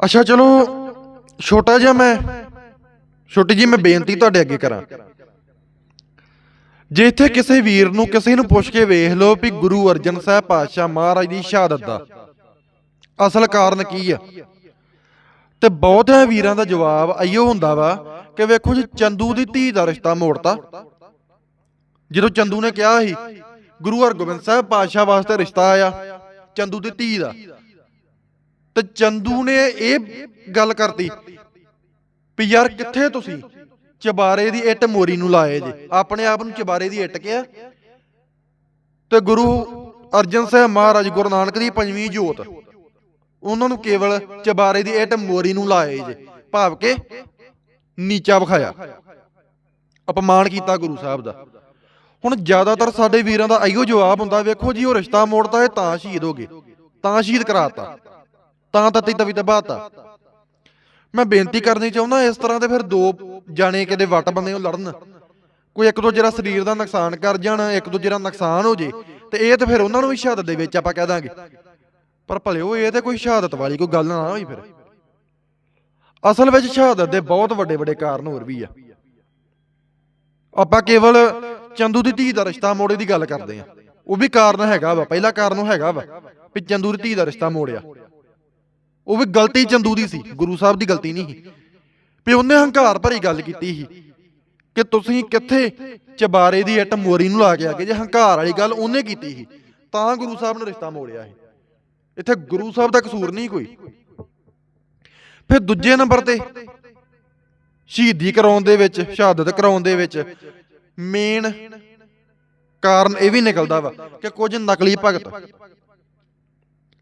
ਅੱਛਾ, ਚਲੋ, ਛੋਟਾ ਜਿਹਾ ਮੈਂ, ਛੋਟੀ ਜੀ ਮੈਂ ਬੇਨਤੀ ਤੁਹਾਡੇ ਅੱਗੇ ਕਰਾਂ। ਜੇ ਇੱਥੇ ਕਿਸੇ ਵੀਰ ਨੂੰ ਕਿਸੇ ਨੂੰ ਪੁੱਛ ਕੇ ਵੇਖ ਲਓ ਵੀ ਗੁਰੂ ਅਰਜਨ ਸਾਹਿਬ ਪਾਤਸ਼ਾਹ ਮਹਾਰਾਜ ਦੀ ਸ਼ਹਾਦਤ ਦਾ, ਅਸਲ ਕਾਰਨ ਕੀ ਆ? ਤੇ ਬਹੁਤਿਆਂ ਵੀਰਾਂ ਦਾ ਜਵਾਬ ਆਈਓ ਹੁੰਦਾ ਵਾ ਕਿ ਵੇਖੋ ਜੀ, ਚੰਦੂ ਦੀ ਧੀ ਦਾ ਰਿਸ਼ਤਾ ਮੋੜਤਾ। ਜਦੋਂ ਚੰਦੂ ਨੇ ਕਿਹਾ ਸੀ, ਗੁਰੂ ਹਰਗੋਬਿੰਦ ਸਾਹਿਬ ਪਾਤਸ਼ਾਹ ਵਾਸਤੇ ਰਿਸ਼ਤਾ ਆਇਆ, ਚੰਦੂ ਦੀ ਧੀ ਦਾ ਤੇ ਚੰਦੂ ਨੇ ਇਹ ਗੱਲ ਕਰਤੀ ਵੀ ਯਾਰ ਕਿੱਥੇ ਤੁਸੀਂ? ਚਬਾਰੇ ਦੀ ਇੱਟ ਮੋਰੀ ਨੂੰ ਲਾਏ ਜੇ। ਆਪਣੇ ਆਪ ਨੂੰ ਚਬਾਰੇ ਦੀ ਇੱਟ ਕਿਹਾ। ਤੇ ਗੁਰੂ ਅਰਜਨ ਸਾਹਿਬ ਮਹਾਰਾਜ ਗੁਰੂ ਨਾਨਕ ਦੀ ਪੰਜਵੀਂ ਜੋਤ, ਉਹਨਾਂ ਨੂੰ ਕੇਵਲ ਚਬਾਰੇ ਦੀ ਇੱਟ ਮੋਰੀ ਨੂੰ ਲਾਏ ਜੇ। ਭਾਵ ਕਿ ਨੀਚਾ ਵਿਖਾਇਆ। ਅਪਮਾਨ ਕੀਤਾ ਗੁਰੂ ਸਾਹਿਬ ਦਾ। ਹੁਣ ਜ਼ਿਆਦਾਤਰ ਸਾਡੇ ਵੀਰਾਂ ਦਾ ਆਈਓ ਜਵਾਬ ਹੁੰਦਾ, ਵੇਖੋ ਜੀ, ਉਹ ਰਿਸ਼ਤਾ ਮੋੜਤਾ ਇਹ ਤਾਂ ਸ਼ਹੀਦ ਹੋ ਗਏ। ਤਾਂ ਸ਼ਹੀਦ ਕਰਾਤਾ। ਤਾਂ ਤਤੀ ਤਵੀ ਤਬਾਤਾ ਮੈਂ ਬੇਨਤੀ ਕਰਨੀ ਚਾਹੁੰਦਾ, ਇਸ ਤਰ੍ਹਾਂ ਦੇ ਫਿਰ ਦੋ ਜਾਣੇ ਕਿਤੇ ਵੱਟ ਬੰਦੇ ਨੂੰ ਲੜਨ। ਕੋਈ ਇੱਕ ਦੂਜੇ ਦਾ ਸਰੀਰ ਦਾ ਨੁਕਸਾਨ ਕਰ ਜਾਣ, ਇੱਕ ਦੂਜੇ ਦਾ ਨੁਕਸਾਨ ਹੋ ਜੇ, ਤੇ ਇਹ ਤੇ ਫਿਰ ਉਹਨਾਂ ਨੂੰ ਵੀ ਸ਼ਹਾਦਤ ਦੇ ਵਿੱਚ ਆਪਾਂ ਕਹਿ ਦਾਂਗੇ। ਪਰ ਭਲਿਓ ਇਹ ਤੇ ਕੋਈ ਸ਼ਹਾਦਤ ਵਾਲੀ ਕੋਈ ਗੱਲ ਨਾ ਹੋਈ ਫਿਰ। ਅਸਲ ਵਿੱਚ ਸ਼ਹਾਦਤ ਦੇ ਬਹੁਤ ਵੱਡੇ ਵੱਡੇ ਕਾਰਨ ਹੋਰ ਵੀ ਆ। ਆਪਾਂ ਕੇਵਲ ਚੰਦੂ ਦੀ ਧੀ ਦਾ ਰਿਸ਼ਤਾ ਮੋੜੇ ਦੀ ਗੱਲ ਕਰਦੇ ਆ। ਉਹ ਵੀ ਕਾਰਨ ਹੈਗਾ ਵਾ, ਪਹਿਲਾ ਕਾਰਨ ਉਹ ਹੈਗਾ ਵਾ ਵੀ ਚੰਦੂ ਦੀ ਧੀ ਦਾ ਰਿਸ਼ਤਾ ਮੋੜਿਆ। ਉਹ ਵੀ ਗਲਤੀ ਚੰਦੂ ਦੀ ਸੀ, ਗੁਰੂ ਸਾਹਿਬ ਦੀ ਗਲਤੀ ਨਹੀਂ ਸੀ। ਵੀ ਉਹਨੇ ਹੰਕਾਰ ਭਰੀ ਗੱਲ ਕੀਤੀ ਸੀ ਕਿ ਤੁਸੀਂ ਕਿੱਥੇ ਚਬਾਰੇ ਦੀ ਇੱਟ ਮੋਰੀ ਨੂੰ ਲਾ ਕੇ ਆ ਗਏ, ਜੇ ਹੰਕਾਰ ਵਾਲੀ ਗੱਲ ਉਹਨੇ ਕੀਤੀ ਸੀ, ਤਾਂ ਗੁਰੂ ਸਾਹਿਬ ਨੇ ਰਿਸ਼ਤਾ ਮੋੜਿਆ ਸੀ। ਇੱਥੇ ਗੁਰੂ ਸਾਹਿਬ ਦਾ ਕਸੂਰ ਨਹੀਂ ਕੋਈ। ਫਿਰ ਦੂਜੇ ਨੰਬਰ ਤੇ ਸ਼ਹੀਦੀ ਕਰਾਉਣ ਦੇ ਵਿੱਚ, ਸ਼ਹਾਦਤ ਕਰਾਉਣ ਦੇ ਵਿੱਚ ਮੇਨ ਕਾਰਨ ਇਹ ਵੀ ਨਿਕਲਦਾ ਵਾ ਕਿ ਕੁਝ ਨਕਲੀ ਭਗਤ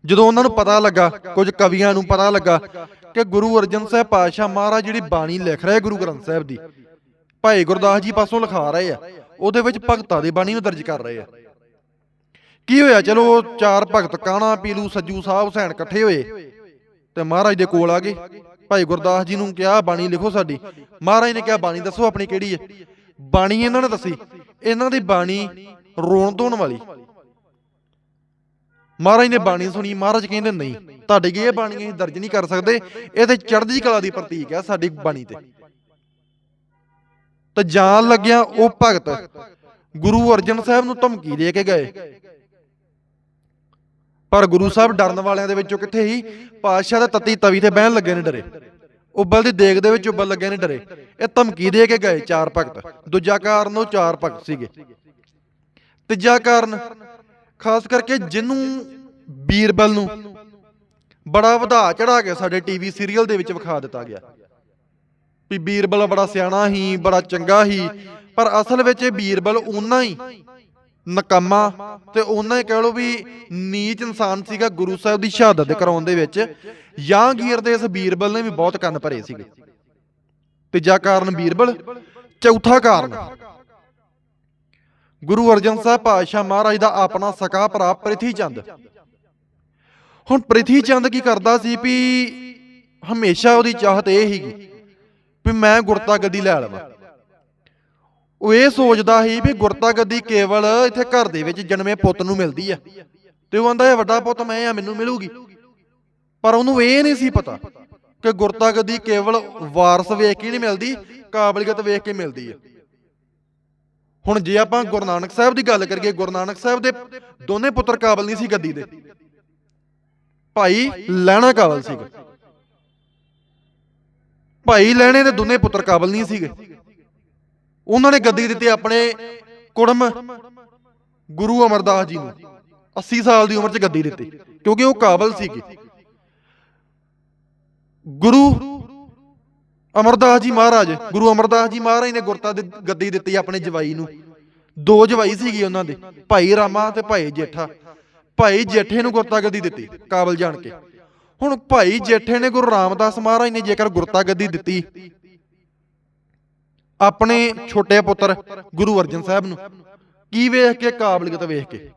ਜਦੋਂ ਉਹਨਾਂ ਨੂੰ ਪਤਾ ਲੱਗਾ, ਕੁਝ ਕਵੀਆਂ ਨੂੰ ਪਤਾ ਲੱਗਾ ਕਿ ਗੁਰੂ ਅਰਜਨ ਸਾਹਿਬ ਪਾਤਸ਼ਾਹ ਮਹਾਰਾਜ ਜਿਹੜੀ ਬਾਣੀ ਲਿਖ ਰਹੇ ਗੁਰੂ ਗ੍ਰੰਥ ਸਾਹਿਬ ਦੀ, ਭਾਈ ਗੁਰਦਾਸ ਜੀ ਪਾਸੋਂ ਲਿਖਾ ਰਹੇ ਆ, ਉਹਦੇ ਵਿੱਚ ਭਗਤਾਂ ਦੀ ਬਾਣੀ ਨੂੰ ਦਰਜ ਕਰ ਰਹੇ ਆ। ਕੀ ਹੋਇਆ? ਚਲੋ ਉਹ ਚਾਰ ਭਗਤ ਕਾਣਾ ਪੀਲੂ, ਸੱਜੂ ਸਾਹਿਬ ਹੁਸੈਨ ਇਕੱਠੇ ਹੋਏ ਤੇ ਮਹਾਰਾਜ ਦੇ ਕੋਲ ਆ ਗਏ। ਭਾਈ ਗੁਰਦਾਸ ਜੀ ਨੂੰ ਕਿਹਾ ਬਾਣੀ ਲਿਖੋ ਸਾਡੀ। ਮਹਾਰਾਜ ਨੇ ਕਿਹਾ, ਬਾਣੀ ਦੱਸੋ ਆਪਣੀ ਕਿਹੜੀ ਹੈ? ਬਾਣੀ ਇਹਨਾਂ ਨੇ ਦੱਸੀ। ਇਹਨਾਂ ਦੀ ਬਾਣੀ ਰੋਣ ਧੋਣ ਵਾਲੀ। ਮਹਾਰਾਜ ਨੇ ਬਾਣੀ ਸੁਣੀ, ਮਹਾਰਾਜ ਕਹਿੰਦੇ ਨਹੀਂ, ਤੁਹਾਡੇ ਕੀ ਇਹ ਬਾਣੀ ਅਸੀਂ ਦਰਜ ਨਹੀਂ ਕਰ ਸਕਦੇ? ਇਹ ਤੇ ਚੜ੍ਹਦੀ ਕਲਾ ਦੀ ਪ੍ਰਤੀਕ ਹੈ ਸਾਡੀ ਬਾਣੀ ਤੇ। ਤੇ ਜਾਣ ਲੱਗਿਆ ਉਹ ਭਗਤ ਗੁਰੂ ਅਰਜਨ ਸਾਹਿਬ ਨੂੰ ਧਮਕੀ ਦੇ ਕੇ ਗਏ। ਪਰ ਗੁਰੂ ਸਾਹਿਬ ਡਰਨ ਵਾਲਿਆਂ ਦੇ ਵਿੱਚੋਂ ਕਿੱਥੇ ਹੀ ਪਾਤਸ਼ਾਹ ਦੇ ਤਤੀ ਤਵੀ ਤੇ ਬਹਿਣ ਲੱਗੇ ਨੇ ਡਰੇ। ਉਬਲ ਦੀ ਦੇਗ ਦੇ ਵਿੱਚ ਉਬਲ ਲੱਗੇ ਨੇ ਡਰੇ। ਇਹ ਧਮਕੀ ਦੇ ਕੇ ਗਏ ਚਾਰ ਭਗਤ। ਦੂਜਾ ਕਾਰਨ ਉਹ ਚਾਰ ਭਗਤ ਸੀਗੇ। ਤੀਜਾ ਕਾਰਨ ਖਾਸ ਕਰਕੇ ਜਿਹਨੂੰ ਬੀਰਬਲ ਨੂੰ ਬੜਾ ਵਧਾ ਚੜਾ ਕੇ ਸਾਡੇ ਟੀਵੀ ਸੀਰੀਅਲ ਦੇ ਵਿੱਚ ਵਿਖਾ ਦਿੱਤਾ ਗਿਆ। ਵੀ ਬੀਰਬਲ ਬੜਾ ਸਿਆਣਾ ਹੀ, ਬੜਾ ਚੰਗਾ ਹੀ, ਪਰ ਅਸਲ ਵਿੱਚ ਇਹ ਬੀਰਬਲ ਉਨਾ ਹੀ ਨਕਮਾ ਤੇ ਉਹਨਾਂ ਹੀ ਕਹਿ ਲਓ ਵੀ ਨੀਚ ਇਨਸਾਨ ਸੀਗਾ ਗੁਰੂ ਸਾਹਿਬ ਦੀ ਸ਼ਹਾਦਤ ਕਰਾਉਣ ਦੇ ਵਿੱਚ। ਯਾਂਗੀਰ ਦੇ ਇਸ ਬੀਰਬਲ ਨੇ ਵੀ ਬਹੁਤ ਕੰਨ ਭਰੇ ਸੀਗੇ। ਤੀਜਾ ਕਾਰਨ ਬੀਰਬਲ, ਚੌਥਾ ਕਾਰਨ ਗੁਰੂ ਅਰਜਨ ਸਾਹਿਬ ਪਾਤਸ਼ਾਹ ਮਹਾਰਾਜ ਦਾ ਆਪਣਾ ਸਕਾ ਭਰਾ ਪ੍ਰਿਥੀ ਚੰਦ। ਹੁਣ ਪ੍ਰਿਥੀ ਚੰਦ ਕੀ ਕਰਦਾ ਸੀ ਵੀ ਹਮੇਸ਼ਾ ਉਹਦੀ ਚਾਹਤ ਇਹ ਸੀਗੀ ਵੀ ਮੈਂ ਗੁਰਤਾ ਗੱਦੀ ਲੈ ਲਵਾਂ। ਉਹ ਇਹ ਸੋਚਦਾ ਸੀ ਵੀ ਗੁਰਤਾ ਗੱਦੀ ਕੇਵਲ ਇੱਥੇ ਘਰ ਦੇ ਵਿੱਚ ਜਨਮੇ ਪੁੱਤ ਨੂੰ ਮਿਲਦੀ ਆ। ਤੇ ਉਹ ਆਂਦਾ, ਇਹ ਵੱਡਾ ਪੁੱਤ ਮੈਂ ਆ, ਮੈਨੂੰ ਮਿਲੂਗੀ। ਪਰ ਉਹਨੂੰ ਇਹ ਨਹੀਂ ਸੀ ਪਤਾ ਕਿ ਗੁਰਤਾ ਗੱਦੀ ਕੇਵਲ ਵਾਰਸ ਵੇਖ ਕੇ ਨਹੀਂ ਮਿਲਦੀ, ਕਾਬਲੀਅਤ ਵੇਖ ਕੇ ਮਿਲਦੀ ਆ। ਹੁਣ ਜੇ ਆਪਾਂ ਗੁਰੂ ਨਾਨਕ ਸਾਹਿਬ ਦੀ ਗੱਲ ਕਰੀਏ, ਗੁਰੂ ਨਾਨਕ ਸਾਹਿਬ ਦੇ ਦੋਨੇ ਪੁੱਤਰ ਕਾਬਲ ਨਹੀਂ ਸੀ ਗੱਦੀ ਦੇ। ਭਾਈ ਲੈਣਾ ਕਾਬਲ ਸੀਗਾ। ਭਾਈ ਲੈਣੇ ਦੇ ਦੋਨੇ ਪੁੱਤਰ ਕਾਬਲ ਨਹੀਂ ਸੀਗੇ। ਉਹਨਾਂ ਨੇ ਗੱਦੀ ਦਿੱਤੀ ਆਪਣੇ ਕੁੜਮ ਗੁਰੂ ਅਮਰਦਾਸ ਜੀ ਨੂੰ। 80 ਸਾਲ ਦੀ ਉਮਰ 'ਚ ਗੱਦੀ ਦਿੱਤੀ, ਕਿਉਂਕਿ ਉਹ ਕਾਬਲ ਸੀਗੇ। ਗੁਰੂ ਅਮਰਦਾਸ ਜੀ ਮਹਾਰਾਜ, ਗੁਰੂ ਅਮਰਦਾਸ ਜੀ ਮਹਾਰਾਜ ਨੇ ਗੁਰਤਾ ਦੀ ਗੱਦੀ ਦਿੱਤੀ ਆਪਣੇ ਜਵਾਈ ਨੂੰ। ਦੋ ਜਵਾਈ ਸੀਗੇ ਉਹਨਾਂ ਦੇ, ਭਾਈ ਰਾਮਾ ਤੇ ਭਾਈ ਜੇਠਾ। ਭਾਈ ਜੇਠੇ ਨੂੰ ਗੁਰਤਾ ਗੱਦੀ ਦਿੱਤੀ, ਕਾਬਲ ਜਾਣ ਕੇ। ਹੁਣ ਭਾਈ ਜੇਠੇ ਨੇ ਗੁਰੂ ਰਾਮਦਾਸ ਮਹਾਰਾਜ ਨੇ ਜੇਕਰ ਗੁਰਤਾ ਗੱਦੀ ਦਿੱਤੀ, ਆਪਣੇ ਛੋਟੇ ਪੁੱਤਰ ਗੁਰੂ ਅਰਜਨ ਸਾਹਿਬ ਨੂੰ, ਕੀ ਵੇਖ ਕੇ ਕਾਬਲੀਅਤ ਵੇਖ ਕੇ?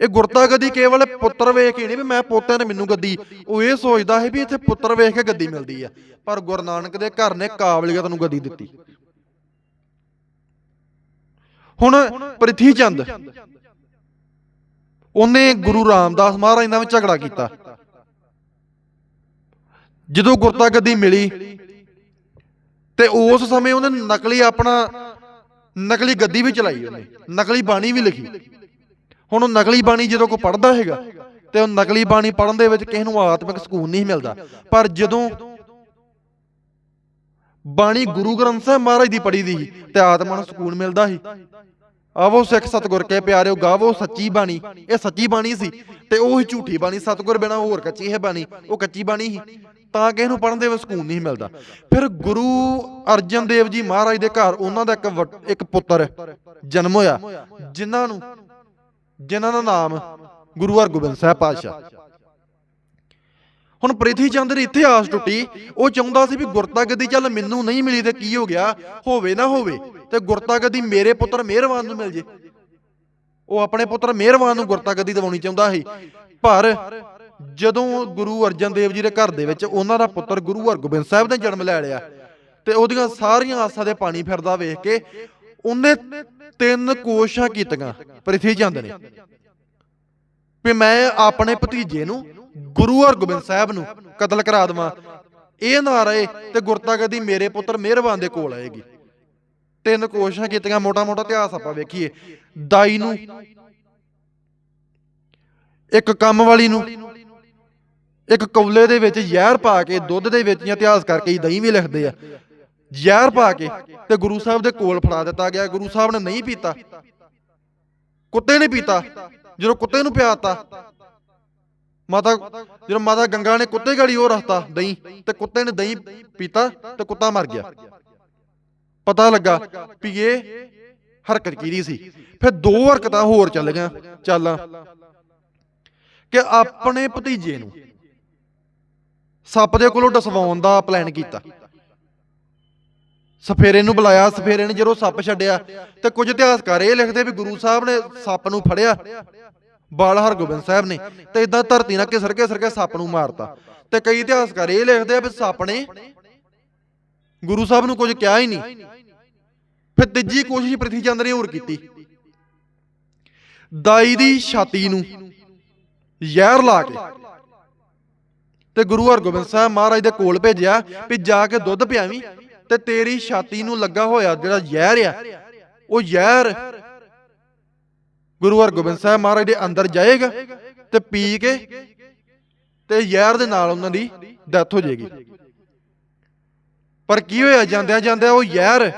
ਇਹ ਗੁਰਤਾ ਗੱਦੀ ਕੇਵਲ ਪੁੱਤਰ ਵੇਖ ਕੇ ਨਹੀਂ ਵੀ ਮੈਂ ਪੋਤੇ ਨੇ ਮੈਨੂੰ ਗੱਦੀ। ਉਹ ਇਹ ਸੋਚਦਾ ਹੈ ਵੀ ਇੱਥੇ ਪੁੱਤਰ ਵੇਖ ਕੇ ਗੱਦੀ ਮਿਲਦੀ ਆ। ਪਰ ਗੁਰੂ ਨਾਨਕ ਦੇ ਘਰ ਨੇ ਕਾਬਲੀਅਤ ਨੂੰ ਗੱਦੀ ਦਿੱਤੀ। ਹੁਣ ਪ੍ਰਿਥੀ ਚੰਦ ਉਹਨੇ ਗੁਰੂ ਰਾਮਦਾਸ ਮਹਾਰਾਜ ਨਾਲ ਵੀ ਝਗੜਾ ਕੀਤਾ। ਜਦੋਂ ਗੁਰਤਾ ਗੱਦੀ ਮਿਲੀ, ਤੇ ਉਸ ਸਮੇਂ ਉਹਨੇ ਨਕਲੀ ਆਪਣਾ, ਨਕਲੀ ਗੱਦੀ ਵੀ ਚਲਾਈ ਉਹਨੇ, ਨਕਲੀ ਬਾਣੀ ਵੀ ਲਿਖੀ। ਹੁਣ ਉਹ ਨਕਲੀ ਬਾਣੀ ਜਦੋਂ ਕੋ ਪੜਦਾ ਹੈਗਾ, ਤੇ ਉਹ ਨਕਲੀ ਬਾਣੀ ਪੜਨ ਦੇ ਵਿੱਚ ਕਿਸੇ ਨੂੰ ਆਤਮਿਕ ਸਕੂਨ ਨਹੀਂ ਮਿਲਦਾ। ਪਰ ਜਦੋਂ ਬਾਣੀ ਗੁਰੂ ਗ੍ਰੰਥ ਸਾਹਿਬ ਮਹਾਰਾਜ ਦੀ ਪੜੀ ਦੀ ਸੀ, ਤੇ ਆਤਮਾ ਨੂੰ ਸਕੂਨ ਮਿਲਦਾ ਸੀ। ਆਵੋ ਸਿੱਖ ਸਤਗੁਰ ਕੇ ਪਿਆਰਿਓ, ਗਾਵੋ ਸੱਚੀ ਬਾਣੀ। ਇਹ ਸੱਚੀ ਬਾਣੀ ਸੀ ਤੇ ਉਹ ਹੀ ਝੂਠੀ ਬਾਣੀ, ਸਤਗੁਰ ਬਿਨਾ ਹੋਰ ਕੱਚੀ ਹੈ ਬਾਣੀ। ਉਹ ਕੱਚੀ ਬਾਣੀ ਸੀ, ਤਾਂ ਕਿਸੇ ਨੂੰ ਪੜਨ ਦੇ ਵਿੱਚ ਸਕੂਨ ਨਹੀਂ ਮਿਲਦਾ। ਫਿਰ ਗੁਰੂ ਅਰਜਨ ਦੇਵ ਜੀ ਮਹਾਰਾਜ ਦੇ ਘਰ, ਉਹਨਾਂ ਦਾ ਇੱਕ ਵੱਡ- ਇੱਕ ਪੁੱਤਰ ਜਨਮ ਹੋਇਆ, ਜਿਨ੍ਹਾਂ ਨੂੰ ਜਿਨ੍ਹਾਂ ਦਾ ਨਾਮ ਗੁਰੂ ਹਰਗੋਬਿੰਦ ਸਾਹਿਬ ਪਾਤਸ਼ਾਹ। ਹੁਣ ਪ੍ਰਿਥੀ ਚੰਦ ਦੀ ਇੱਥੇ ਆਸ ਟੁੱਟੀ, ਉਹ ਚਾਹੁੰਦਾ ਸੀ ਵੀ ਗੁਰਤਾ ਗੱਦੀ ਚੱਲ ਮੈਨੂੰ ਨਹੀਂ ਮਿਲੀ ਤੇ ਕੀ ਹੋ ਗਿਆ? ਹੋਵੇ ਨਾ ਹੋਵੇ, ਤੇ ਗੁਰਤਾ ਗੱਦੀ ਮੇਰੇ ਪੁੱਤਰ ਮਿਹਰਬਾਨ ਨੂੰ ਮਿਲ ਜੇ। ਉਹ ਆਪਣੇ ਪੁੱਤਰ ਮਿਹਰਬਾਨ ਨੂੰ ਗੁਰਤਾ ਗੱਦੀ ਦਿਵਾਉਣੀ ਚਾਹੁੰਦਾ ਸੀ। ਪਰ ਜਦੋਂ ਗੁਰੂ ਅਰਜਨ ਦੇਵ ਜੀ ਦੇ ਘਰ ਦੇ ਵਿੱਚ ਉਹਨਾਂ ਦਾ ਪੁੱਤਰ ਗੁਰੂ ਹਰਗੋਬਿੰਦ ਸਾਹਿਬ ਨੇ ਜਨਮ ਲੈ ਲਿਆ, ਤੇ ਉਹਦੀਆਂ ਸਾਰੀਆਂ ਆਸਾਂ ਦੇ ਪਾਣੀ ਫਿਰਦਾ ਵੇਖ ਕੇ ਉਹਨੇ ਤਿੰਨ ਕੋਸ਼ਿਸ਼ਾਂ ਕੀਤੀਆਂ ਪ੍ਰਿਥੀ ਚੰਦ ਨੇ। ਵੀ ਮੈਂ ਆਪਣੇ ਭਤੀਜੇ ਨੂੰ ਗੁਰੂ ਹਰਗੋਬਿੰਦ ਸਾਹਿਬ ਨੂੰ ਕਤਲ ਕਰਾ ਦੇਵਾਂ। ਇਹ ਨਾ ਰਹੇ ਤੇ ਗੁਰਤਾ ਗੱਦੀ ਮੇਰੇ ਪੁੱਤਰ ਮਿਹਰਬਾਨ ਦੇ ਕੋਲ ਆਏਗੀ। ਤਿੰਨ ਕੋਸ਼ਿਸ਼ਾਂ ਕੀਤੀਆਂ ਮੋਟਾ ਮੋਟਾ ਇਤਿਹਾਸ ਆਪਾਂ ਵੇਖੀਏ। ਦਾਈ ਨੂੰ, ਇੱਕ ਕੰਮ ਵਾਲੀ ਨੂੰ, ਇੱਕ ਕੌਲੇ ਦੇ ਵਿੱਚ ਜ਼ਹਿਰ ਪਾ ਕੇ ਦੁੱਧ ਦੇ ਵਿੱਚ ਜਾਂ ਇਤਿਹਾਸ ਕਰਕੇ ਹੀ ਦਹੀਂ ਵੀ ਲਿਖਦੇ ਆ। ਜ਼ਹਿਰ ਪਾ ਕੇ ਤੇ ਗੁਰੂ ਸਾਹਿਬ ਦੇ ਕੋਲ ਫੜਾ ਦਿੱਤਾ ਗਿਆ। ਗੁਰੂ ਸਾਹਿਬ ਨੇ ਨਹੀਂ ਪੀਤਾ। ਕੁੱਤੇ ਨੇ ਪੀਤਾ। ਜਦੋਂ ਕੁੱਤੇ ਨੂੰ ਪਿਆਤਾ ਮਾਤਾ ਜਦੋਂ ਮਾਤਾ ਗੰਗਾ ਨੇ ਕੁੱਤੇ ਗਾੜੀ ਉਹ ਰਸਤਾ ਦਹੀਂ ਤੇ ਕੁੱਤੇ ਨੇ ਦਹੀਂ ਪੀਤਾ ਤੇ ਕੁੱਤਾ ਮਰ ਗਿਆ। ਪਤਾ ਲੱਗਾ ਵੀ ਇਹ ਹਰਕਤ ਕੀਤੀ ਸੀ। ਫਿਰ ਦੋ ਹਰਕਤਾਂ ਹੋਰ ਚੱਲ ਗਈਆਂ। ਚੱਲ ਕਿ ਆਪਣੇ ਭਤੀਜੇ ਨੂੰ ਸੱਪ ਦੇ ਕੋਲੋਂ ਡਸਵਾਉਣ ਦਾ ਪਲਾਨ ਕੀਤਾ। ਸਫੇਰੇ ਨੂੰ ਬੁਲਾਇਆ, ਸਫੇਰੇ ਨੇ ਜਦੋਂ ਸੱਪ ਛੱਡਿਆ, ਤੇ ਕੁਝ ਇਤਿਹਾਸਕਾਰ ਇਹ ਲਿਖਦੇ ਵੀ ਗੁਰੂ ਸਾਹਿਬ ਨੇ ਸੱਪ ਨੂੰ ਫੜਿਆ, ਬਾਲ ਹਰਗੋਬਿੰਦ ਸਾਹਿਬ ਨੇ, ਤੇ ਇਦਾਂ ਧਰਤੀ ਨਾਲ ਕਿਸਰ ਘਿਸਰ ਕੇ ਸੱਪ ਨੂੰ ਮਾਰਤਾ। ਤੇ ਕਈ ਇਤਿਹਾਸਕਾਰ ਇਹ ਲਿਖਦੇ ਆ ਵੀ ਸੱਪ ਨੇ ਗੁਰੂ ਸਾਹਿਬ ਨੂੰ ਕੁਝ ਕਿਹਾ ਹੀ ਨਹੀਂ। ਫਿਰ ਤੀਜੀ ਕੋਸ਼ਿਸ਼ ਪ੍ਰਿਥੀ ਚੰਦ ਨੇ ਹੋਰ ਕੀਤੀ। ਦਾਈ ਦੀ ਛਾਤੀ ਨੂੰ ਜ਼ਹਿਰ ਲਾ ਕੇ ਤੇ ਗੁਰੂ ਹਰਗੋਬਿੰਦ ਸਾਹਿਬ ਮਹਾਰਾਜ ਦੇ ਕੋਲ ਭੇਜਿਆ ਵੀ ਜਾ ਕੇ ਦੁੱਧ ਪਿਆਵੀਂ। ਤੇ ਤੇਰੀ ਛਾਤੀ ਨੂੰ ਲੱਗਾ ਹੋਇਆ ਜਿਹੜਾ ਜ਼ਹਿਰ ਆ, ਉਹ ਜ਼ਹਿਰ ਗੁਰੂ ਹਰਗੋਬਿੰਦ ਸਾਹਿਬ ਮਹਾਰਾਜ ਦੇ ਅੰਦਰ ਜਾਏਗਾ ਤੇ ਪੀ ਕੇ ਤੇ ਜ਼ਹਿਰ ਦੇ ਨਾਲ ਉਹਨਾਂ ਦੀ ਡੈਥ ਹੋ ਜਾਏਗੀ। ਪਰ ਕੀ ਹੋਇਆ? ਜਾਂਦਿਆਂ ਜਾਂਦਿਆਂ ਉਹ ਜ਼ਹਿਰ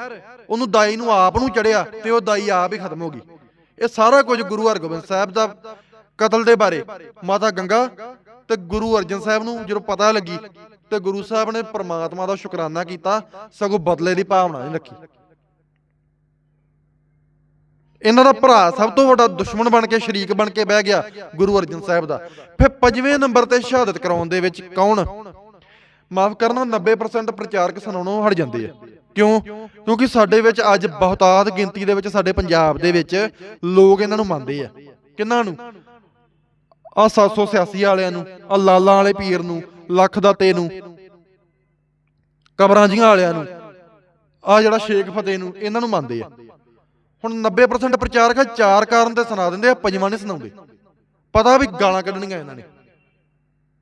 ਉਹਨੂੰ ਦਾਈ ਨੂੰ ਆਪ ਨੂੰ ਚੜਿਆ ਤੇ ਉਹ ਦਾਈ ਆਪ ਹੀ ਖਤਮ ਹੋ ਗਈ। ਇਹ ਸਾਰਾ ਕੁਝ ਗੁਰੂ ਹਰਗੋਬਿੰਦ ਸਾਹਿਬ ਦਾ ਕਤਲ ਦੇ ਬਾਰੇ, ਮਾਤਾ ਗੰਗਾ ਤੇ ਗੁਰੂ ਅਰਜਨ ਸਾਹਿਬ ਨੂੰ ਜਦੋਂ ਪਤਾ ਲੱਗੀ ਤੇ ਗੁਰੂ ਸਾਹਿਬ ਨੇ ਪ੍ਰਮਾਤਮਾ ਦਾ ਸ਼ੁਕਰਾਨਾ ਕੀਤਾ, ਸਗੋਂ ਬਦਲੇ ਦੀ ਭਾਵਨਾ ਨਹੀਂ ਰੱਖੀ। ਇਹਨਾਂ ਦਾ ਭਰਾ ਸਭ ਤੋਂ ਵੱਡਾ ਦੁਸ਼ਮਣ ਬਣ ਕੇ, ਸ਼ਰੀਕ ਬਣ ਕੇ ਬਹਿ ਗਿਆ ਗੁਰੂ ਅਰਜਨ ਸਾਹਿਬ ਦਾ। ਫਿਰ ਪੰਜਵੇਂ ਨੰਬਰ ਤੇ ਸ਼ਹਾਦਤ ਕਰਾਉਣ ਦੇ ਵਿੱਚ ਕੌਣ? ਮਾਫ ਕਰਨਾ 90% ਪ੍ਰਚਾਰਕ ਸੁਣਾਉਣੋਂ ਹਟ ਜਾਂਦੇ ਆ। ਕਿਉਂ? ਕਿਉਂਕਿ ਸਾਡੇ ਵਿੱਚ ਅੱਜ ਬਹੁਤਾਤ ਗਿਣਤੀ ਦੇ ਵਿੱਚ, ਸਾਡੇ ਪੰਜਾਬ ਦੇ ਵਿੱਚ ਲੋਕ ਇਹਨਾਂ ਨੂੰ ਮੰਨਦੇ ਆ। ਕਿੰਨਾਂ ਨੂੰ? ਆ 786 ਵਾਲਿਆਂ ਨੂੰ, ਆ ਲਾਲਾਂ ਵਾਲੇ ਪੀਰ ਨੂੰ, ਲੱਖ ਦਾਤੇ ਨੂੰ, ਕਬਰਾਂ ਜੀਆਂ ਵਾਲਿਆਂ ਨੂੰ, ਆ ਜਿਹੜਾ ਸ਼ੇਖ ਫਤਿਹ ਨੂੰ ਇਹਨਾਂ ਨੂੰ ਮੰਨਦੇ ਆ। ਹੁਣ 90% ਪ੍ਰਚਾਰਕ ਚਾਰ ਕਾਰਨ ਤੇ ਸੁਣਾ ਦਿੰਦੇ ਆ, ਪੰਜਵਾਂ ਨਹੀਂ ਸੁਣਾਉਂਦੇ। ਪਤਾ ਵੀ ਗਾਲਾਂ ਕੱਢਣੀਆਂ ਇਹਨਾਂ ਨੇ।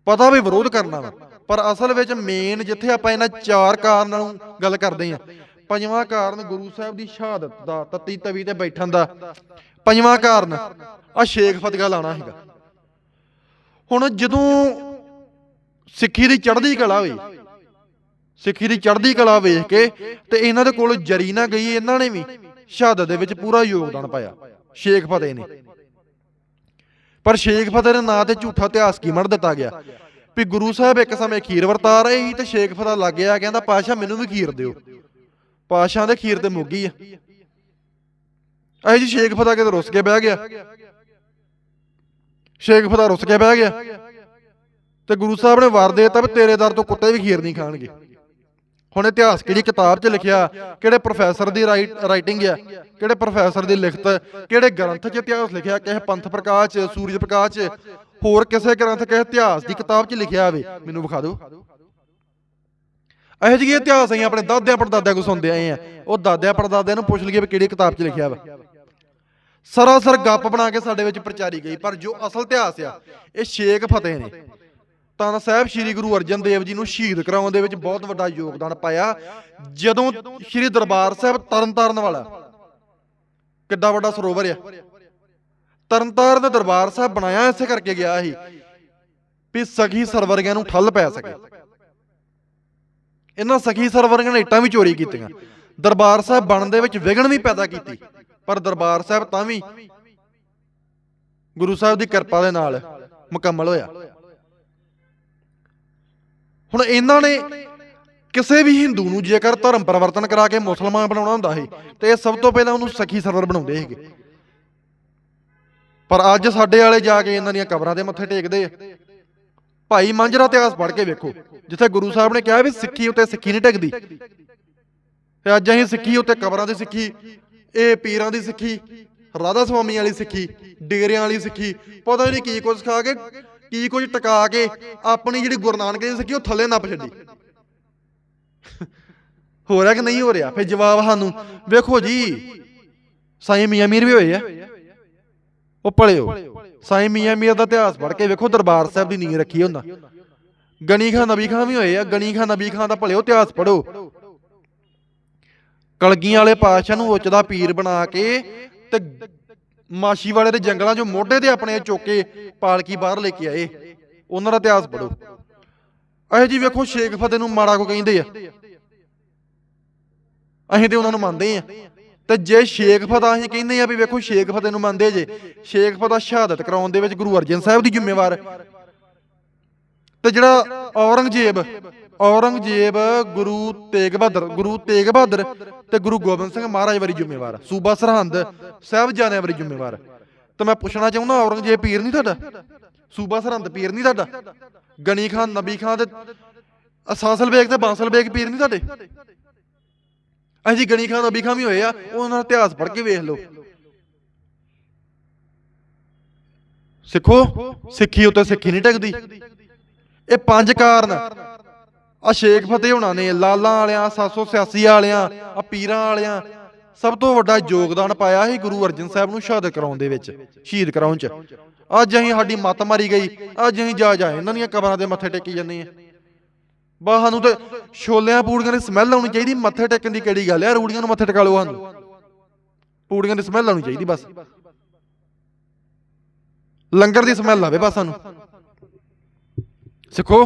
ਪਤਾ ਵੀ ਵਿਰੋਧ ਕਰਨਾ ਵਾ। ਪਰ ਅਸਲ ਵਿੱਚ ਮੇਨ ਜਿੱਥੇ ਆਪਾਂ ਇਹਨਾਂ ਚਾਰ ਕਾਰਨਾਂ ਨੂੰ ਗੱਲ ਕਰਦੇ ਆ, ਪੰਜਵਾਂ ਕਾਰਨ ਗੁਰੂ ਸਾਹਿਬ ਦੀ ਸ਼ਹਾਦਤ ਦਾ, ਤਤੀ ਤਵੀ ਤੇ ਬੈਠਣ ਦਾ। ਪੰਜਵਾਂ ਕਾਰਨ, ਆ ਸ਼ੇਖ ਫਤਿਹ ਲਾਣਾ ਹੈਗਾ। ਹੁਣ ਜਦੋਂ ਸਿੱਖੀ ਦੀ ਚੜ੍ਹਦੀ ਕਲਾ ਹੋਈ, ਸਿੱਖੀ ਦੀ ਚੜ੍ਹਦੀ ਕਲਾ ਵੇਖ ਕੇ ਤੇ ਇਹਨਾਂ ਦੇ ਕੋਲ ਜਰੀ ਨਾ ਗਈ, ਇਹਨਾਂ ਨੇ ਵੀ ਸ਼ਹਾਦਤ ਦੇ ਵਿੱਚ ਪੂਰਾ ਯੋਗਦਾਨ ਪਾਇਆ, ਸ਼ੇਖ ਫਤਿਹ ਨੇ। ਪਰ ਸ਼ੇਖ ਫਤਿਹ ਦੇ ਨਾਂ ਤੇ ਝੂਠਾ ਇਤਿਹਾਸ ਕੀ ਮੜ ਦਿੱਤਾ ਗਿਆ? ਵੀ ਗੁਰੂ ਸਾਹਿਬ ਇੱਕ ਸਮੇਂ ਖੀਰ ਵਰਤਾ ਰਹੇ ਸੀ ਤੇ ਸ਼ੇਖ ਫਤਿਹ ਲੱਗ ਗਿਆ, ਕਹਿੰਦਾ ਪਾਸ਼ਾ ਮੈਨੂੰ ਵੀ ਖੀਰ ਦਿਓ। ਪਾਸ਼ਾ ਦੇ ਖੀਰ ਤੇ ਮੁੱਗੀ ਆ। ਇਹ ਜੀ ਸ਼ੇਖ ਫਤਿਹ ਕਿਤੇ ਰੁੱਸ ਕੇ ਬਹਿ ਗਿਆ। ਸ਼ੇਖ ਫਤਿਹ ਰੁੱਸ ਕੇ ਬਹਿ ਗਿਆ ਤੇ ਗੁਰੂ ਸਾਹਿਬ ਨੇ ਵਾਰ ਦੇਤਾ ਵੀ ਤੇਰੇ ਦਰ ਤੋਂ ਕੁੱਤੇ ਵੀ ਖੀਰ ਨਹੀਂ ਖਾਣਗੇ। ਹੁਣ ਇਤਿਹਾਸ ਕਿਹੜੀ ਕਿਤਾਬ 'ਚ ਲਿਖਿਆ, ਕਿਹੜੇ ਪ੍ਰੋਫੈਸਰ ਦੀ ਰਾਈਟਿੰਗ ਆ, ਕਿਹੜੇ ਪ੍ਰੋਫੈਸਰ ਦੀ ਲਿਖਤ, ਕਿਹੜੇ ਗ੍ਰੰਥ 'ਚ ਇਤਿਹਾਸ ਲਿਖਿਆ, ਕਿਸੇ ਪੰਥ ਪ੍ਰਕਾਸ਼ ਸੂਰਜ ਪ੍ਰਕਾਸ਼ 'ਚ, ਹੋਰ ਕਿਸੇ ਗ੍ਰੰਥ, ਕਿਸੇ ਇਤਿਹਾਸ ਦੀ ਕਿਤਾਬ 'ਚ ਲਿਖਿਆ ਹੋਵੇ, ਮੈਨੂੰ ਵਿਖਾ ਦਿਓ। ਇਹੋ ਜਿਹੇ ਇਤਿਹਾਸ ਅਸੀਂ ਆਪਣੇ ਦਾਦਿਆਂ ਪੜਦਾਦਿਆਂ ਕੋ ਸੁਣਦੇ ਆਏ ਆ। ਉਹ ਦਾਦਿਆਂ ਪੜਦਾਦਿਆਂ ਨੂੰ ਪੁੱਛ ਲਈਏ ਵੀ ਕਿਹੜੀ ਕਿਤਾਬ 'ਚ ਲਿਖਿਆ ਵਾ। ਸਰਾਸਰ ਗੱਪ ਬਣਾ ਕੇ ਸਾਡੇ ਵਿੱਚ ਪ੍ਰਚਾਰੀ ਗਈ, ਪਰ ਜੋ ਅਸਲ ਇਤਿਹਾਸ ਆ, ਇਹ ਸ਼ੇਖ ਫਤਿਹ ਨੇ। ਤਾਂ ਸਾਹਿਬ ਸ੍ਰੀ ਗੁਰੂ ਅਰਜਨ ਦੇਵ ਜੀ ਨੂੰ ਸ਼ਹੀਦ ਕਰਾਉਣ ਦੇ ਵਿੱਚ ਬਹੁਤ ਵੱਡਾ ਯੋਗਦਾਨ ਪਾਇਆ। ਜਦੋਂ ਸ੍ਰੀ ਦਰਬਾਰ ਸਾਹਿਬ ਤਰਨਤਾਰਨ ਵਾਲਾ, ਕਿੱਡਾ ਵੱਡਾ ਸਰੋਵਰ ਆ। ਤਰਨਤਾਰਨ ਦਾ ਦਰਬਾਰ ਸਾਹਿਬ ਬਣਾਇਆ, ਇਸੇ ਕਰਕੇ ਗਿਆ ਸੀ ਵੀ ਸਖੀ ਸਰਵਰਗਿਆਂ ਨੂੰ ਠੱਲ ਪੈ ਸਕੇ। ਇਹਨਾਂ ਸਖੀ ਸਰਵਰਗਿਆਂ ਨੇ ਇੱਟਾਂ ਵੀ ਚੋਰੀ ਕੀਤੀਆਂ। ਦਰਬਾਰ ਸਾਹਿਬ ਬਣਨ ਦੇ ਵਿੱਚ ਵਿਘਨ ਵੀ ਪੈਦਾ ਕੀਤੀ। ਪਰ ਦਰਬਾਰ ਸਾਹਿਬ ਤਾਂ ਵੀ ਗੁਰੂ ਸਾਹਿਬ ਦੀ ਕਿਰਪਾ ਦੇ ਨਾਲ ਮੁਕੰਮਲ ਹੋਇਆ। ਹੁਣ ਇਹਨਾਂ ਨੇ ਕਿਸੇ ਵੀ ਹਿੰਦੂ ਨੂੰ ਜੇਕਰ ਧਰਮ ਪਰਿਵਰਤਨ ਕਰਾ ਕੇ ਮੁਸਲਮਾਨ ਬਣਾਉਣਾ ਹੁੰਦਾ ਸੀ, ਤੇ ਇਹ ਸਭ ਤੋਂ ਪਹਿਲਾਂ ਉਹਨੂੰ ਸਖੀ ਸਰਵਰ ਬਣਾਉਂਦੇ ਸੀਗੇ। ਪਰ ਅੱਜ ਸਾਡੇ ਵਾਲੇ ਜਾ ਕੇ ਇਹਨਾਂ ਦੀਆਂ ਕਬਰਾਂ ਦੇ ਮੱਥੇ ਟੇਕਦੇ ਆ। ਭਾਈ ਮਾਂਜਰਾ ਇਤਿਹਾਸ ਪੜ੍ਹ ਕੇ ਵੇਖੋ, ਜਿੱਥੇ ਗੁਰੂ ਸਾਹਿਬ ਨੇ ਕਿਹਾ ਵੀ ਸਿੱਖੀ ਉੱਤੇ ਸਿੱਖੀ ਨਹੀਂ ਟਿਕਦੀ। ਤੇ ਅੱਜ ਅਸੀਂ ਸਿੱਖੀ ਉੱਤੇ ਕਬਰਾਂ ਦੀ ਸਿੱਖੀ ਇਹ ਪੀਰਾਂ ਦੀ ਸਿੱਖੀ, ਰਾਧਾ ਸੁਆਮੀ ਵਾਲੀ ਸਿੱਖੀ, ਡੇਰਿਆਂ ਵਾਲੀ ਸਿੱਖੀ, ਪਤਾ ਨਹੀਂ ਕੀ ਕੁਝ ਖਾ ਕੇ, ਕੀ ਕੁਝ ਟਿਕਾ ਕੇ ਆਪਣੀ ਜਿਹੜੀ ਗੁਰੂ ਨਾਨਕ ਦੀ ਸਿੱਖੀ ਉਹ ਥੱਲੇ ਨੱਪ ਛੱਡੀ। ਹੋ ਰਿਹਾ ਕਿ ਨਹੀਂ ਹੋ ਰਿਹਾ? ਫਿਰ ਜਵਾਬ ਸਾਨੂੰ, ਵੇਖੋ ਜੀ, ਸਾਈਂ ਮੀਆਂ ਮੀਰ ਵੀ ਹੋਏ ਆ। ਉਹ ਪੜਿਓ ਸਾਈਂ ਮੀਆਂ ਮੀਰ ਦਾ ਇਤਿਹਾਸ ਪੜ੍ਹ ਕੇ ਵੇਖੋ, ਦਰਬਾਰ ਸਾਹਿਬ ਦੀ ਨੀਂਹ ਰੱਖੀ ਹੁੰਦਾ। ਗਣੀ ਖਾਨ ਨਬੀ ਖਾਨ ਵੀ ਹੋਏ ਆ, ਗਣੀ ਖਾਨ ਨਬੀ ਖਾਨ ਦਾ ਭਲਿਓ ਇਤਿਹਾਸ ਪੜੋ ਕਲਗੀਆਂ ਵਾਲੇ ਪਾਤਸ਼ਾਹ ਨੂੰ ਉੱਚਦਾ ਪੀਰ ਬਣਾ ਕੇ ਤੇ ਮਾਸ਼ੀ ਵਾਲੇ ਦੇ ਜੰਗਲਾਂ 'ਚੋਂ ਮੋਢੇ ਤੇ ਆਪਣੇ ਚੋਕੇ ਪਾਲਕੀ ਬਾਹਰ ਲੈ ਕੇ ਆਏ। ਉਹਨਾਂ ਦਾ ਇਤਿਹਾਸ ਪੜੋ ਇਹ ਜੀ ਵੇਖੋ, ਸ਼ੇਖ ਫਤਿਹ ਨੂੰ ਮਾੜਾ ਕੋ ਕਹਿੰਦੇ ਆ? ਅਸੀਂ ਤੇ ਉਹਨਾਂ ਨੂੰ ਮੰਨਦੇ ਆ। ਤੇ ਜੇ ਸ਼ੇਖ ਫਤਿਹ ਅਸੀਂ ਕਹਿੰਦੇ ਆ ਵੀ ਵੇਖੋ, ਸ਼ੇਖ ਫਤਿਹ ਨੂੰ ਮੰਨਦੇ ਜੇ, ਸ਼ੇਖ ਫਤਿਹ ਸ਼ਹਾਦਤ ਕਰਾਉਣ ਦੇ ਵਿੱਚ ਗੁਰੂ ਅਰਜਨ ਸਾਹਿਬ ਦੀ ਜ਼ਿੰਮੇਵਾਰ। ਤੇ ਜਿਹੜਾ ਔਰੰਗਜ਼ੇਬ ਔਰੰਗਜ਼ੇਬ ਗੁਰੂ ਤੇਗ ਬਹਾਦਰ, ਗੁਰੂ ਤੇਗ ਬਹਾਦਰ ਤੇ ਗੁਰੂ ਗੋਬਿੰਦ ਸਿੰਘ ਮਹਾਰਾਜ ਵਾਰੀ ਜ਼ਿੰਮੇਵਾਰ, ਸੂਬਾ ਸਰਹੰਦ ਸਾਹਿਬਜ਼ਾਦਿਆਂ ਵਾਰੀ ਜ਼ਿੰਮੇਵਾਰ। ਆ। ਮੈਂ ਪੁੱਛਣਾ ਚਾਹੁੰਦਾ, ਔਰੰਗਜ਼ੇਬ ਪੀਰ ਨਹੀਂ ਤੁਹਾਡਾ? ਸੂਬਾ ਸਰਹੰਦ ਪੀਰ ਨਹੀਂ ਤੁਹਾਡਾ? ਗਣੀ ਖਾਨ, ਨਬੀ ਖਾਨ ਤੇ ਅਸਾਸਲ ਬੇਗ ਤੇ ਬਾਂਸਲ ਬੇਗ ਪੀਰ ਨਹੀਂ ਤੁਹਾਡੇ? ਅਸੀਂ ਗਣੀ ਖਾਨ, ਨਬੀ ਖਾਨ ਵੀ ਹੋਏ ਆ, ਉਹਨਾਂ ਦਾ ਇਤਿਹਾਸ ਪੜ੍ਹ ਕੇ ਵੇਖ ਲਓ। ਸਿੱਖੋ, ਸਿੱਖੀ ਉੱਤੇ ਸਿੱਖੀ ਨਹੀਂ ਟਿਕਦੀ। ਇਹ ਪੰਜ ਕਾਰਨ। ਆ ਸ਼ੇਖ ਫਤਿਹ ਹੋਣਾ ਨੇ, ਲਾਲਾਂ ਵਾਲਿਆਂ 786 ਵਾਲਿਆਂ, ਆ ਪੀਰਾਂ ਵਾਲਿਆਂ, ਸਭ ਤੋਂ ਵੱਡਾ ਯੋਗਦਾਨ ਪਾਇਆ ਸੀ ਗੁਰੂ ਅਰਜਨ ਸਾਹਿਬ ਨੂੰ ਸ਼ਹਾਦਤ ਕਰਾਉਣ ਦੇ ਵਿੱਚ, ਸ਼ਹੀਦ ਕਰਾਉਣ ਚ। ਅੱਜ ਅਸੀਂ ਸਾਡੀ ਮੱਤ ਮਾਰੀ ਗਈ, ਅੱਜ ਅਸੀਂ ਜਾ ਜਾ ਇਹਨਾਂ ਦੀਆਂ ਕਬਰਾਂ ਦੇ ਮੱਥੇ ਟੇਕੀ ਜਾਂਦੇ ਆ ਬਾ ਸਾਨੂੰ ਤੇ ਛੋਲਿਆਂ ਪੂੜੀਆਂ ਦੀ ਸਮੈਲ ਆਉਣੀ ਚਾਹੀਦੀ, ਮੱਥੇ ਟੇਕਣ ਦੀ ਕਿਹੜੀ ਗੱਲ ਆ? ਰੂੜੀਆਂ ਨੂੰ ਮੱਥੇ ਟਿਕਾ ਲਓ ਸਾਨੂੰ। ਪੂੜੀਆਂ ਦੀ ਸਮੈਲ ਆਉਣੀ ਚਾਹੀਦੀ ਬਸ। ਲੰਗਰ ਦੀ ਸਮੈਲ ਆਵੇ ਬਸ ਸਾਨੂੰ। ਸਿੱਖੋ।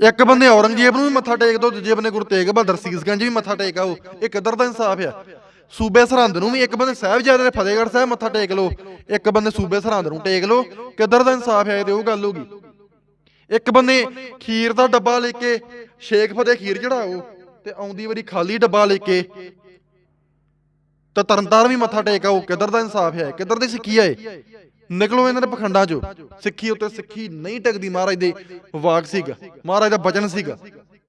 ਇੱਕ ਬੰਦੇ ਔਰੰਗਜ਼ੇਬ ਨੂੰ ਵੀ ਮੱਥਾ ਟੇਕ ਦੋ, ਦੂਜੇ ਬੰਦੇ ਗੁਰੂ ਤੇਗ ਬਹਾਦਰ ਸੀਸਗੰਜ ਵੀ ਮੱਥਾ ਟੇਕ ਆਓ। ਇਹ ਕਿੱਧਰ ਦਾ ਇਨਸਾਫ ਆ। ਸੂਬੇ ਸਰਹੰਦ ਨੂੰ ਵੀ ਇੱਕ ਬੰਦੇ ਸਾਹਿਬਜ਼ਾਦੇ ਦੇ ਫਤਿਹਗੜ੍ਹ ਸਾਹਿਬ ਮੱਥਾ ਟੇਕ ਲਓ। ਇੱਕ ਬੰਦੇ ਸੂਬੇ ਸਰਹੰਦ ਨੂੰ ਟੇਕ ਲਓ। ਕਿੱਧਰ ਦਾ ਇਨਸਾਫ ਹੈ ਇਹ ਤੇ ਉਹ ਗੱਲ ਹੋਗੀ ਇੱਕ ਬੰਦੇ ਖੀਰ ਦਾ ਡੱਬਾ ਲੈ ਕੇ ਸ਼ੇਖ ਫਤਿਹ ਖੀਰ ਚੜਾਓ ਤੇ ਆਉਂਦੀ ਵਾਰੀ ਖਾਲੀ ਡੱਬਾ ਲੈ ਕੇ ਤਾਂ ਤਰਨਤਾਰਨ ਵੀ ਮੱਥਾ ਟੇਕ ਆਓ। ਕਿੱਧਰ ਦਾ ਇਨਸਾਫ ਹੈ? ਕਿੱਧਰ ਦੀ ਸਿੱਖੀ ਹੈ ਨਿਕਲੋ ਇਹਨਾਂ ਦੇ ਪਖੰਡਾਂ ਚੋਂ। ਸਿੱਖੀ ਉੱਤੇ ਸਿੱਖੀ ਨਹੀਂ ਟਿਕਦੀ ਮਹਾਰਾਜ ਦੇ ਵਾਕ ਸੀਗਾ। ਮਹਾਰਾਜ ਦਾ ਬਚਨ ਸੀਗਾ।